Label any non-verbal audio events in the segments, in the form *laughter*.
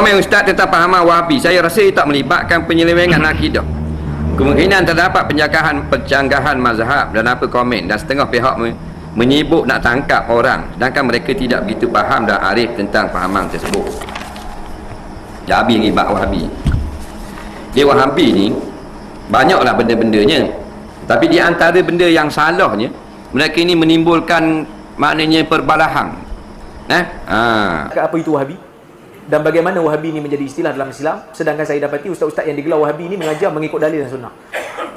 komen Ustaz tentang pahaman Wahabi? Saya rasa tak melibatkan penyelewengan akidah. Kemungkinan terdapat penjagahan pencanggahan mazhab dan apa komen dan setengah pihak me- menyibuk nak tangkap orang sedangkan mereka tidak begitu faham dan arif tentang pahaman tersebut. Jabi ribat Wahabi. Dia Wahabi ni banyaklah benda-bendanya. Tapi di antara benda yang salahnya mereka ini menimbulkan maknanya perbalahan. Eh? Ha. apa itu Wahabi dan bagaimana Wahabi ini menjadi istilah dalam Islam sedangkan saya dapati ustaz-ustaz yang digelar Wahabi ini mengajar mengikut dalil dan sunnah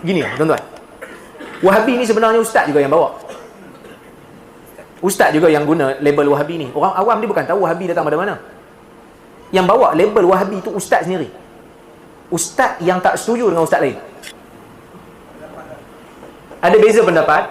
gini tuan-tuan. Wahabi ini sebenarnya ustaz juga yang bawa. Ustaz juga yang guna label Wahabi ni. Orang awam ni bukan tahu Wahabi datang dari mana. Yang bawa label Wahabi itu ustaz sendiri. Ustaz yang tak setuju dengan ustaz lain. Ada beza pendapat?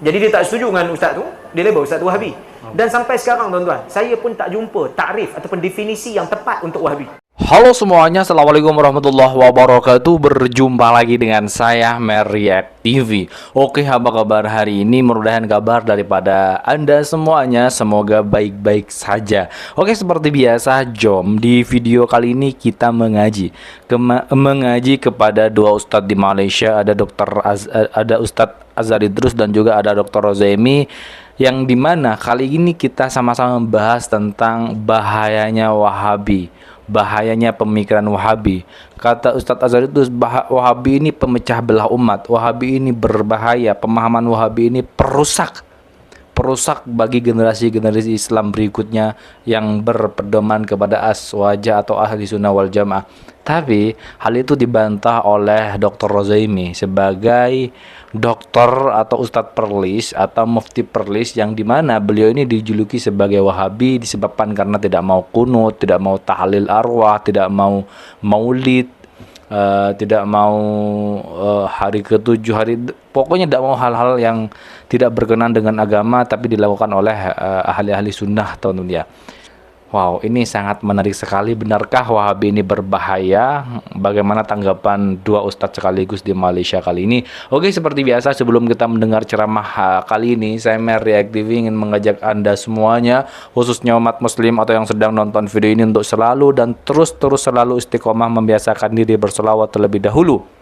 Jadi dia tak setuju dengan ustaz tu dia label ustaz tu Wahabi dan sampai sekarang tuan-tuan saya pun tak jumpa takrif ataupun definisi yang tepat untuk Wahabi Halo semuanya, Assalamualaikum warahmatullahi wabarakatuh Berjumpa lagi dengan saya, Meriak TV Oke, apa kabar hari ini? Mudah-mudahan kabar daripada Anda semuanya Semoga baik-baik saja Oke, seperti biasa, Jom Di video kali ini kita mengaji Kema Mengaji kepada dua ustadz di Malaysia Ada Dr. Az ada Ustadz Azhar Idrus dan juga ada Dr. Rozemi yang di mana kali ini kita sama-sama membahas tentang bahayanya Wahabi bahayanya pemikiran Wahabi. Kata Ustadz Azhar itu Wahabi ini pemecah belah umat. Wahabi ini berbahaya. Pemahaman Wahabi ini perusak. Perusak bagi generasi-generasi Islam berikutnya yang berpedoman kepada aswaja atau ahli sunnah wal jamaah. Tapi hal itu dibantah oleh Dr. Rozaimi sebagai dokter atau ustadz perlis atau mufti perlis yang di mana beliau ini dijuluki sebagai wahabi disebabkan karena tidak mau kunut, tidak mau tahlil arwah, tidak mau maulid, uh, tidak mau uh, hari ketujuh hari pokoknya tidak mau hal-hal yang tidak berkenan dengan agama tapi dilakukan oleh uh, ahli-ahli sunnah teman-teman ya. Wow, ini sangat menarik sekali. Benarkah Wahabi ini berbahaya? Bagaimana tanggapan dua ustadz sekaligus di Malaysia kali ini? Oke, seperti biasa sebelum kita mendengar ceramah kali ini, saya Meriak TV ingin mengajak Anda semuanya, khususnya umat muslim atau yang sedang nonton video ini untuk selalu dan terus-terus selalu istiqomah membiasakan diri berselawat terlebih dahulu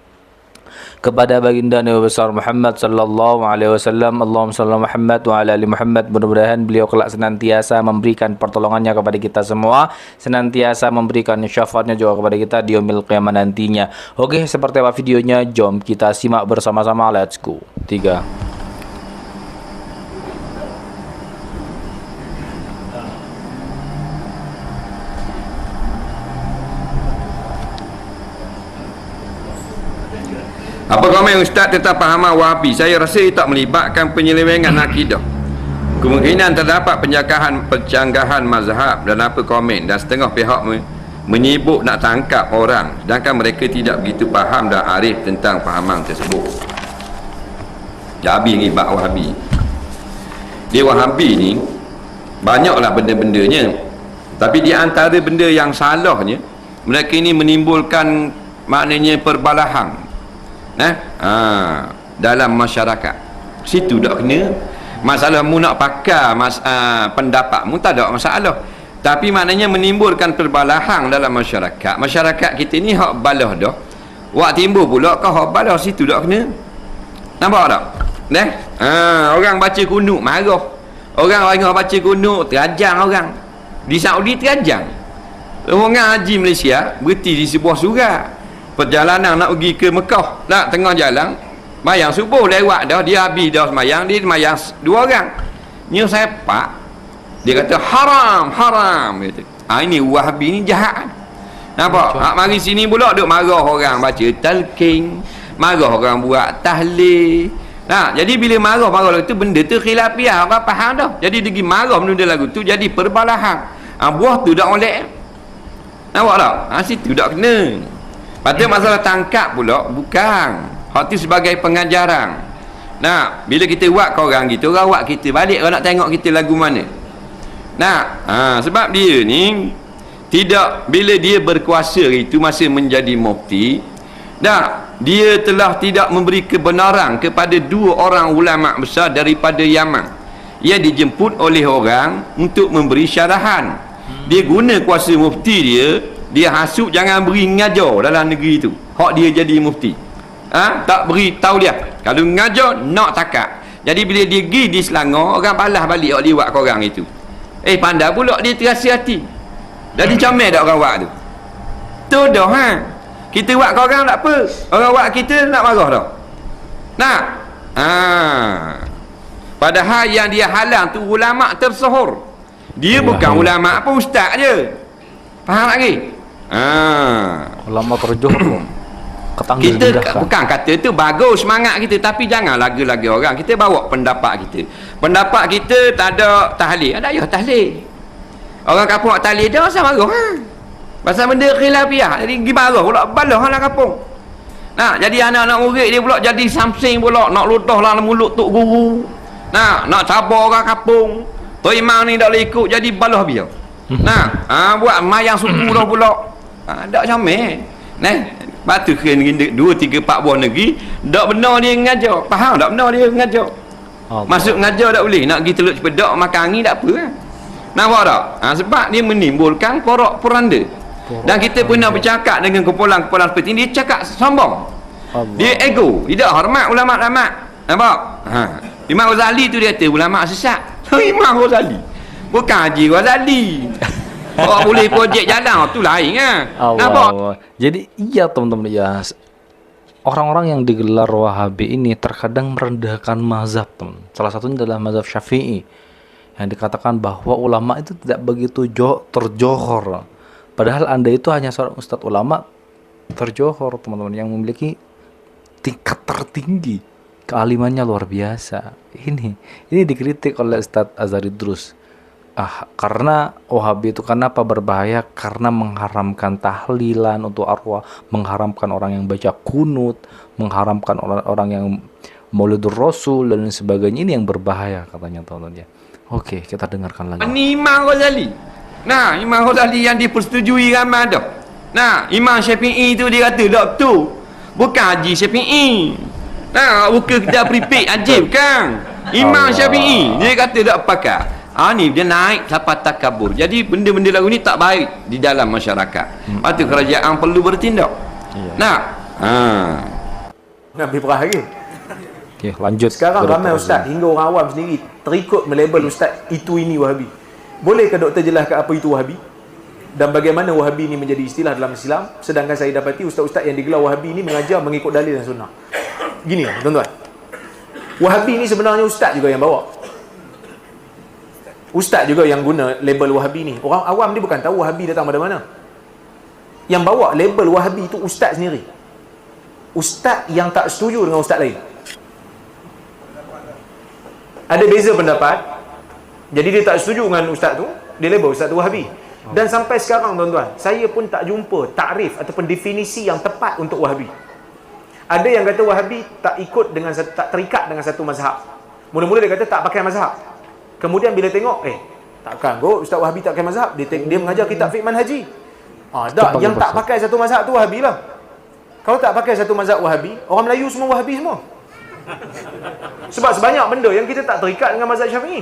kepada baginda Nabi besar Muhammad sallallahu alaihi wasallam Allahumma salli Muhammad wa ala ali Muhammad. Mudah-mudahan beliau kelak senantiasa memberikan pertolongannya kepada kita semua senantiasa memberikan syafaatnya juga kepada kita di yaumil qiyamah nantinya. Oke seperti apa videonya? Jom kita simak bersama-sama. Let's go. 3 Komen Ustaz tentang pahaman Wahabi? Saya rasa ia tak melibatkan penyelewengan akidah. Kemungkinan terdapat penjagahan pencanggahan mazhab dan apa komen dan setengah pihak me- menyibuk nak tangkap orang sedangkan mereka tidak begitu faham dan arif tentang pahaman tersebut. Jabi ribat Wahabi. Dia Wahabi ni banyaklah benda-bendanya. Tapi di antara benda yang salahnya mereka ini menimbulkan maknanya perbalahan eh? ha, dalam masyarakat. Situ tak kena. Masalah mu nak pakar mas, uh, pendapat mu tak ada masalah. Tapi maknanya menimbulkan perbalahan dalam masyarakat. Masyarakat kita ni hak balah dah. Wak timbul pula kau hak balah situ tak kena. Nampak tak? Eh? ha, orang baca kunuk marah. Orang orang baca kunuk terajang orang. Di Saudi terajang orang haji Malaysia berhenti di sebuah surat perjalanan nak pergi ke Mekah nak tengah jalan mayang subuh lewat dah dia habis dah semayang dia semayang dua orang nyu sepak dia kata haram haram kata ha, ini wahabi ni jahat nampak ha, mari sini pula duk marah orang baca talqin marah orang buat tahlil Nah, jadi bila marah-marah lagu tu benda tu khilafiah orang faham dah. Jadi dia marah benda lagu tu jadi perbalahan. Ha, buah tu dak molek. Nampak tak? Ha, situ tak kena. Pada masalah tangkap pula bukan. Hak tu sebagai pengajaran. Nah, bila kita buat kau orang gitu, buat kita balik orang nak tengok kita lagu mana. Nah, ha, sebab dia ni tidak bila dia berkuasa itu masih menjadi mufti dah dia telah tidak memberi kebenaran kepada dua orang ulama besar daripada Yaman yang dijemput oleh orang untuk memberi syarahan dia guna kuasa mufti dia dia hasut jangan beri ngajar dalam negeri tu. Hak dia jadi mufti. Ha? tak beri tahu dia. Kalau ngajar nak takat jadi bila dia pergi di Selangor orang balas balik hak dia buat korang itu. Eh pandai pula dia terasa hati. Jadi comel tak orang buat tu. Tu dah ha? Kita buat korang tak apa. Orang buat kita nak marah dah. Nak? Ha. Padahal yang dia halang tu ulama tersohor. Dia Ya, bukan ulama apa ustaz je. Faham lagi ha. Ulama terjohor. Ketanggil kita mudahkan. bukan kata tu bagus semangat kita tapi jangan lagu-lagu orang. Kita bawa pendapat kita. Pendapat kita tak ada tahlil. Ada ya tahlil. Orang kampung tak tahlil dah sama marah ha? pasal benda khilafiah jadi pergi marah pula balah lah kampung. Nah jadi anak-anak murid dia pula jadi samsing pula. Nak ludah lah mulut tok guru. Nah nak cabar orang kampung. Tok Imam ni tak boleh ikut jadi balah biar nah ha, buat mayang suku dah pula ha, tak comel nah Batu kena dua, tiga, empat buah negeri Tak benar dia ngajar. Faham? Tak benar dia ngajar. Allah. Masuk ngajar tak boleh. Nak pergi teluk cepedak makan angin tak apa kan Nampak tak? Ha, sebab dia menimbulkan porak poranda. Dan kita pernah bercakap dengan kepala-kepala seperti ini Dia cakap sombong. Allah. Dia ego. Tidak hormat ulama-ulama. Nampak? Ha. Imam Ghazali tu dia kata ulama sesat. *laughs* Imam Ghazali. Bukan Haji Ghazali *laughs* Orang boleh projek jalan tu lain kan Allah, Nampak? Allah. Jadi iya teman-teman ya orang-orang yang digelar Wahabi ini terkadang merendahkan mazhab teman. Salah satunya adalah mazhab Syafi'i yang dikatakan bahwa ulama itu tidak begitu jo terjohor. Padahal anda itu hanya seorang ustadz ulama terjohor teman-teman yang memiliki tingkat tertinggi kealimannya luar biasa. Ini ini dikritik oleh Ustadz Azhari Drus. Ah, karena Wahabi itu kenapa berbahaya? Karena mengharamkan tahlilan untuk arwah, mengharamkan orang yang baca kunut, mengharamkan orang-orang yang Maulidur Rasul dan lain sebagainya. Ini yang berbahaya katanya teman-teman ya. Oke, kita dengarkan lagi. Ini Imam Ghazali. Nah, Imam Ghazali yang dipersetujui ramai dah. Nah, Imam Syafi'i tu dia kata tak tu. Bukan Haji Syafi'i. Nah, bukan kita prepare *laughs* Haji bukan. Imam Allah. Syafi'i dia kata tak pakai. Ha ni dia naik sampai takabur. Jadi benda-benda lagu ni tak baik di dalam masyarakat. Hmm. Patut kerajaan perlu bertindak. Iya. Nah, ha. Nak lebih perah lagi. Oke, lanjut. Sekarang ramai ustaz hingga orang awam sendiri terikut melabel ustaz itu ini Wahabi. Bolehkah doktor jelaskan apa itu Wahabi? Dan bagaimana Wahabi ini menjadi istilah dalam Islam sedangkan saya dapati ustaz-ustaz yang digelar Wahabi ini mengajar mengikut dalil dan sunnah. Gini tuan-tuan. Wahabi ini sebenarnya ustaz juga yang bawa. Ustaz juga yang guna label Wahabi ni. Orang awam ni bukan tahu Wahabi datang dari mana. Yang bawa label Wahabi itu ustaz sendiri. Ustaz yang tak setuju dengan ustaz lain. Ada beza pendapat. Jadi dia tak setuju dengan ustaz tu, dia label ustaz tu Wahabi. Dan sampai sekarang tuan-tuan, saya pun tak jumpa takrif ataupun definisi yang tepat untuk Wahabi. Ada yang kata Wahabi tak ikut dengan tak terikat dengan satu mazhab. Mula-mula dia kata tak pakai mazhab. Kemudian bila tengok, eh takkan kot Ustaz Wahabi tak pakai mazhab. Dia, dia mengajar kitab fiqh manhaji. Ah, tak, yang tak pakai satu mazhab tu Wahabi lah. Kalau tak pakai satu mazhab Wahabi, orang Melayu semua Wahabi semua. Sebab sebanyak benda yang kita tak terikat dengan mazhab Syafi'i.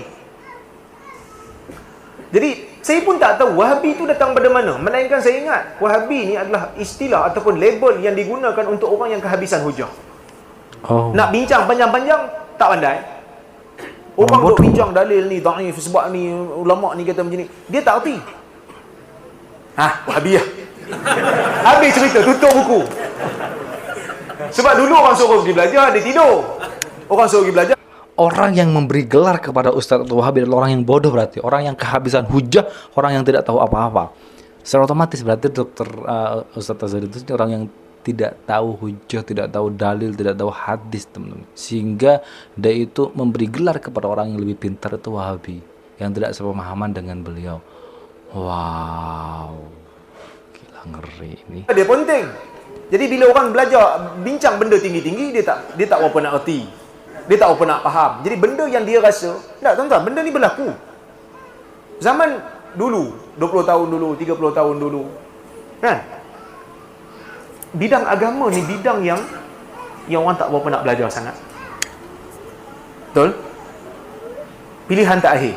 Jadi, saya pun tak tahu Wahabi itu datang pada mana. Melainkan saya ingat, Wahabi ni adalah istilah ataupun label yang digunakan untuk orang yang kehabisan hujah. Oh. Nak bincang panjang-panjang, tak pandai. Orang duk bincang dalil ni, daif sebab ni, ulama ni kata macam ni. Dia tak erti. Hah, Wahabi lah. Habis cerita, tutup buku. Sebab dulu orang suruh pergi belajar, dia tidur. Orang suruh pergi belajar, Orang yang memberi gelar kepada Ustadz atau Wahabi adalah orang yang bodoh berarti. Orang yang kehabisan hujah, orang yang tidak tahu apa-apa. Secara otomatis berarti dokter uh, Ustadz Azhar itu orang yang tidak tahu hujah, tidak tahu dalil, tidak tahu hadis teman-teman. Sehingga dia itu memberi gelar kepada orang yang lebih pintar itu Wahabi. Yang tidak sepemahaman dengan beliau. Wow. Gila ngeri ini. dia penting. Jadi bila orang belajar bincang benda tinggi-tinggi dia tak dia tak apa nak erti. Dia tak apa nak faham. Jadi benda yang dia rasa, tak tuan-tuan, benda ni berlaku. Zaman dulu, 20 tahun dulu, 30 tahun dulu. Kan? Bidang agama ni bidang yang yang orang tak berapa nak belajar sangat. Betul? Pilihan tak akhir.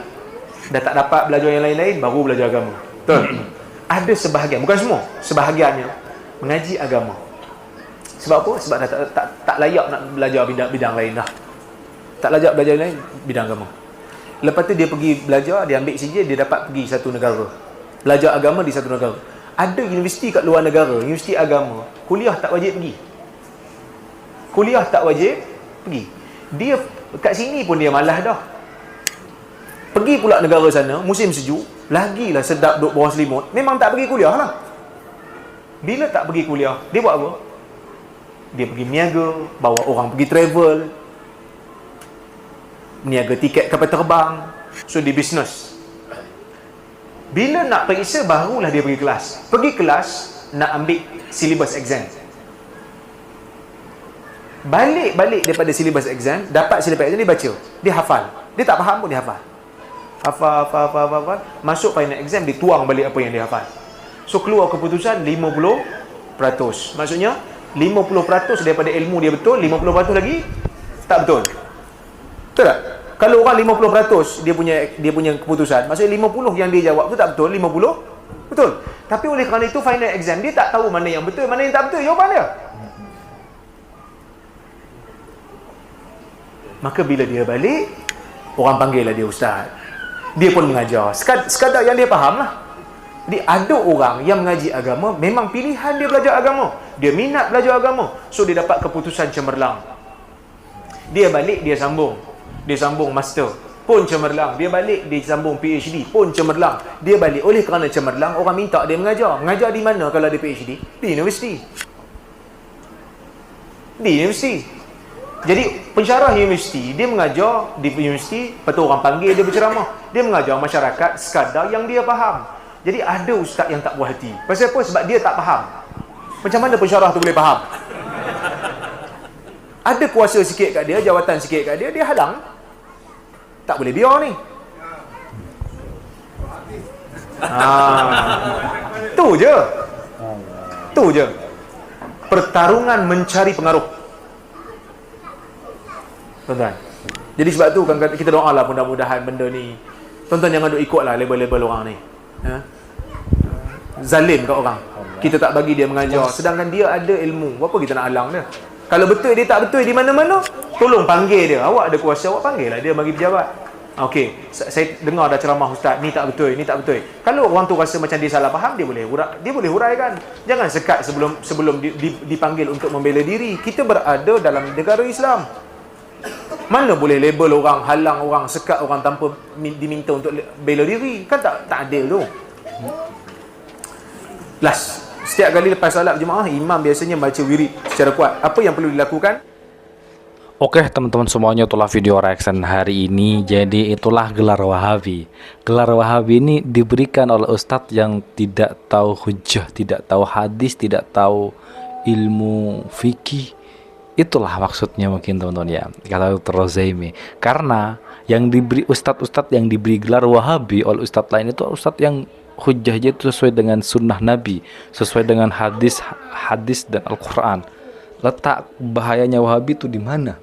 Dah tak dapat belajar yang lain-lain, baru belajar agama. Betul. *clears throat* Ada sebahagian, bukan semua, sebahagiannya mengaji agama. Sebab apa? Sebab dah tak, tak, tak layak nak belajar bidang, bidang lain dah. Tak layak belajar lain bidang agama. Lepas tu dia pergi belajar, dia ambil CJ, dia dapat pergi satu negara. Belajar agama di satu negara. Ada universiti kat luar negara, universiti agama, kuliah tak wajib pergi. Kuliah tak wajib pergi. Dia kat sini pun dia malas dah. Pergi pula negara sana, musim sejuk, lagilah sedap duduk bawah selimut. Memang tak pergi kuliah lah. Bila tak pergi kuliah, dia buat apa? Dia pergi niaga, bawa orang pergi travel, niaga tiket kapal terbang, so dia bisnes. Bila nak periksa, barulah dia pergi kelas. Pergi kelas, nak ambil syllabus exam. Balik-balik daripada syllabus exam, dapat syllabus exam, dia baca. Dia hafal. Dia tak faham pun dia hafal. Hafal, hafal, hafal, hafal, hafal. Masuk final exam, dia tuang balik apa yang dia hafal. So, keluar keputusan 50%. Maksudnya, 50% daripada ilmu dia betul, 50% lagi tak betul. Betul tak? Kalau orang 50% dia punya dia punya keputusan, maksudnya 50 yang dia jawab tu tak betul, 50 betul. Tapi oleh kerana itu final exam dia tak tahu mana yang betul, mana yang tak betul jawapan dia. Maka bila dia balik, orang panggil lah dia ustaz. Dia pun mengajar. Sekadar yang dia faham lah. Jadi ada orang yang mengaji agama, memang pilihan dia belajar agama. Dia minat belajar agama. So dia dapat keputusan cemerlang. Dia balik, dia sambung. Dia sambung master. Pun cemerlang. Dia balik, dia sambung PhD. Pun cemerlang. Dia balik. Oleh kerana cemerlang, orang minta dia mengajar. Mengajar di mana kalau ada PhD? Di universiti. Di universiti. Jadi pensyarah universiti dia mengajar di universiti, tu orang panggil dia berceramah. Dia mengajar masyarakat sekadar yang dia faham. Jadi ada ustaz yang tak puas hati. Pasal apa? Sebab dia tak faham. Macam mana pensyarah tu boleh faham? Ada kuasa sikit kat dia, jawatan sikit kat dia, dia halang. Tak boleh biar ni. Ah, *laughs* tu je. Tu je. Pertarungan mencari pengaruh. Tuan-tuan. Jadi sebab tu kan kita doa lah mudah-mudahan benda ni. Tuan-tuan jangan duk ikut lah label-label orang ni. Ha? Zalim kat orang. Kita tak bagi dia mengajar. Sedangkan dia ada ilmu. Apa kita nak halang dia? Kalau betul dia tak betul di mana-mana, tolong panggil dia. Awak ada kuasa, awak panggil lah dia bagi pejabat. Okey, saya dengar dah ceramah ustaz, ni tak betul, ni tak betul. Kalau orang tu rasa macam dia salah faham, dia boleh hurai, dia boleh huraikan. Jangan sekat sebelum sebelum dipanggil untuk membela diri. Kita berada dalam negara Islam. Mana boleh label orang, halang orang, sekat orang tanpa diminta untuk bela diri? Kan tak tak adil tu. Last, setiap kali lepas solat berjemaah, imam biasanya baca wirid secara kuat. Apa yang perlu dilakukan? Oke teman-teman semuanya itulah video reaction hari ini Jadi itulah gelar Wahabi Gelar Wahabi ini diberikan oleh Ustadz yang tidak tahu hujah Tidak tahu hadis, tidak tahu ilmu fikih Itulah maksudnya mungkin teman-teman ya Kata Dr. Rozaimi Karena yang diberi Ustadz-Ustadz yang diberi gelar Wahabi oleh Ustadz lain itu Ustadz yang hujahnya itu sesuai dengan sunnah Nabi Sesuai dengan hadis hadis dan Al-Quran Letak bahayanya Wahabi itu di mana?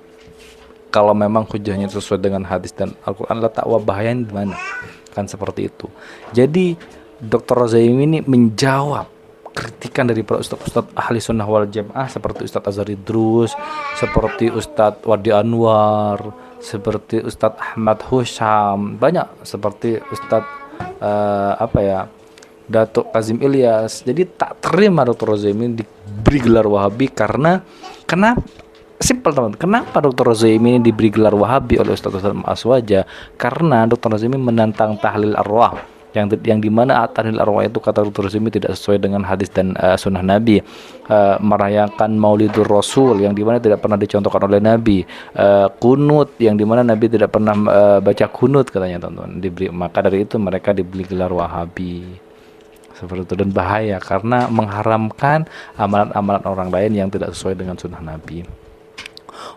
kalau memang hujahnya sesuai dengan hadis dan Al-Quran letak wabahnya di mana kan seperti itu jadi Dr. Rozaimi ini menjawab kritikan dari para ustadz-ustadz ahli sunnah wal jamaah seperti Ustadz Azhari Drus seperti Ustadz Wadi Anwar seperti Ustadz Ahmad Husham banyak seperti Ustadz uh, apa ya Datuk Kazim Ilyas jadi tak terima Dr. Rozaimi diberi gelar Wahabi karena kenapa Simpel teman. Kenapa Dr. Rozimi ini diberi gelar Wahabi oleh Ustaz Ustaz Aswaja? Karena Dr. Rozimi menantang tahlil arwah yang yang di mana tahlil arwah itu kata. Rozimi tidak sesuai dengan hadis dan uh, sunnah Nabi. Uh, merayakan Maulidur Rasul yang di mana tidak pernah dicontohkan oleh Nabi. Uh, kunut yang di mana Nabi tidak pernah uh, baca kunut katanya teman-teman diberi maka dari itu mereka diberi gelar Wahabi. Seperti itu. Dan bahaya karena mengharamkan amalan-amalan orang lain yang tidak sesuai dengan sunnah Nabi.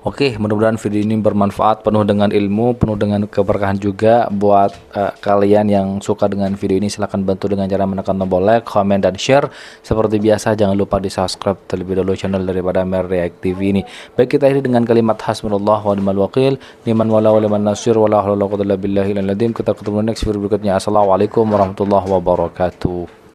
Oke, mudah-mudahan video ini bermanfaat, penuh dengan ilmu, penuh dengan keberkahan juga buat eh, kalian yang suka dengan video ini silahkan bantu dengan cara menekan tombol like, comment dan share. Seperti biasa jangan lupa di subscribe terlebih dahulu channel daripada Mer React TV ini. Baik kita akhiri dengan kalimat hasbunallah wa ni'mal wakil, liman wala wa liman nasir wa la haula wa la quwwata illa Kita ketemu next video berikutnya. Assalamualaikum warahmatullahi wabarakatuh.